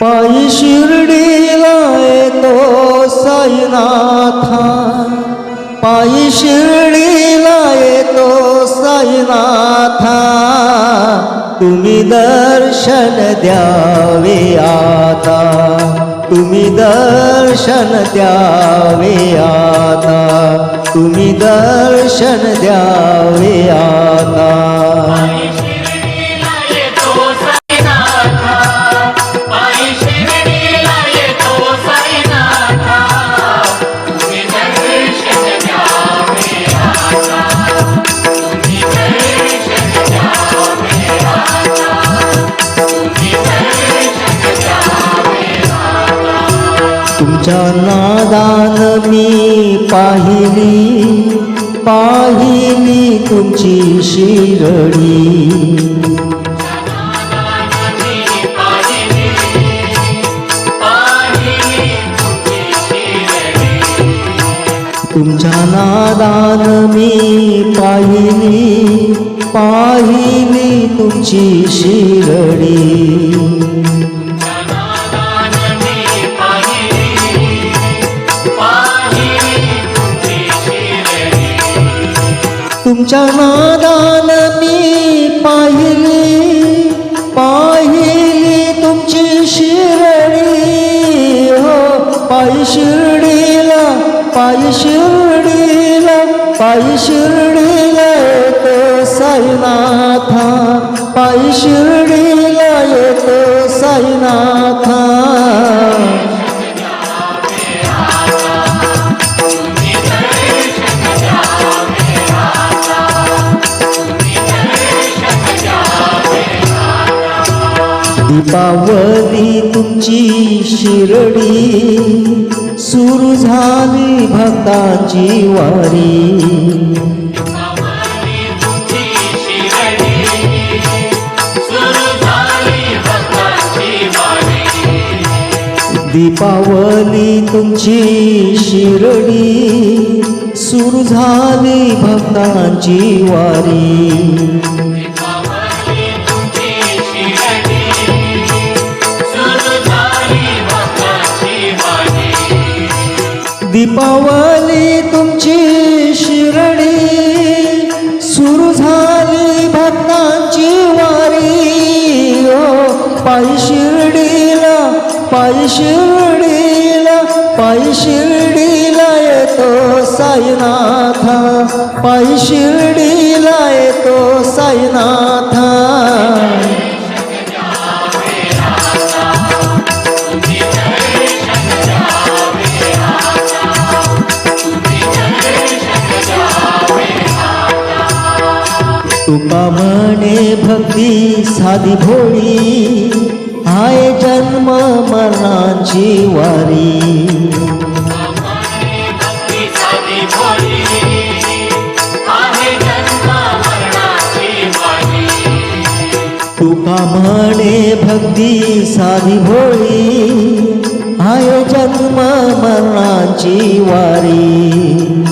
पायी शिर्डीला येतो साईनाथा. पायी शिर्डीला येतो साईनाथा. तुम्ही दर्शन द्यावे आता. तुम्ही दर्शन द्यावे आता. तुम्ही दर्शन द्यावे आता. तुमच्या नादान मी पाहिली पाहिली तुमची शिरडी. तुमच्या नादान मी पाहिली पाहिली तुमची शिरडी. तुमच्या नादान मी पाहिली पाहिली तुमची शिरडी. हो पायी शिर्डीला पायी शिर्डीला पायी शिर्डीला तो साईनाथा. पायी शिर्डीला दीपावली तुमची शिरडी सुरू झाली भक्तांची वारी. पावली तुमची शिर्डी सुरू झाली भक्तांची वारी. दीपावली तुमची शिरडी सुरू झाली भक्तांची वारी. दीपावली तुमची शिरडी सुरू झाली भक्तांची वारी. ओ पायी शिर्डीला पायी शिर्डीला पायी शिर्डीला येतो साईनाथ. पायी शिर्डीला येतो साईनाथ. तुका म्हणे भक्ती साधी भोळी हाय जन्म मरणाची वारी. तुका म्हणे भक्ती साधी भोळी हाय जन्म मरणाची वारी.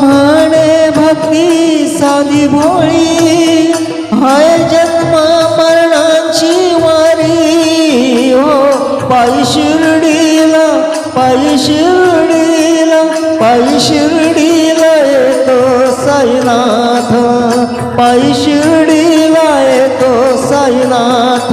म्हणे भक्ती साधी भोळी हाय जन्म मरणांची वारी. हो पायी शिर्डीला पायी शिर्डीला पायी शिर्डीला येतो साईनाथ. पायी शिर्डीला येतो साईनाथ.